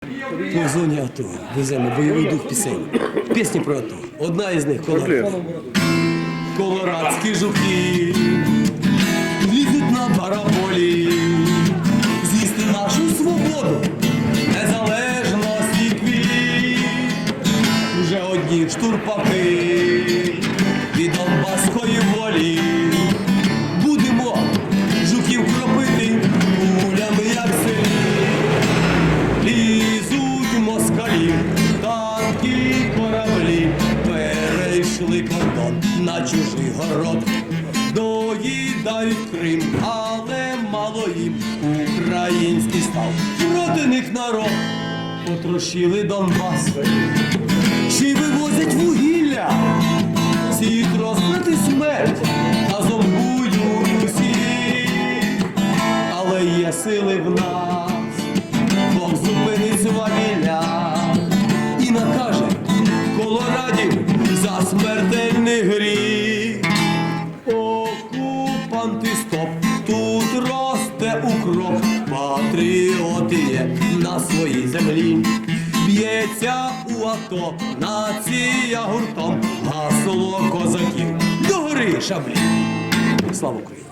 По зоні АТО веземо бойовий дух пісень. Пісні про АТО. Одна із них Колорад. Колорадські жуки лізуть на параболі, з'їсти нашу свободу, незалежності квіт. Уже одні штурпаки від Донбаської кораблі, перейшли кордон на чужий город. Доїдають Крим, але мало їм український став. Проти них народ потрощили Донбас. Й вивозять вугілля, сіють розбрати смерть та зомбують усі. Але є сили в нас. Бог свавілля і накаже колорадів за смертельний гріх. Окупанти стоп, тут росте укроп, патріоти є на своїй землі. Б'ється у АТО, нація гуртом, гасло козаків. До гори шаблі. Слава Україні!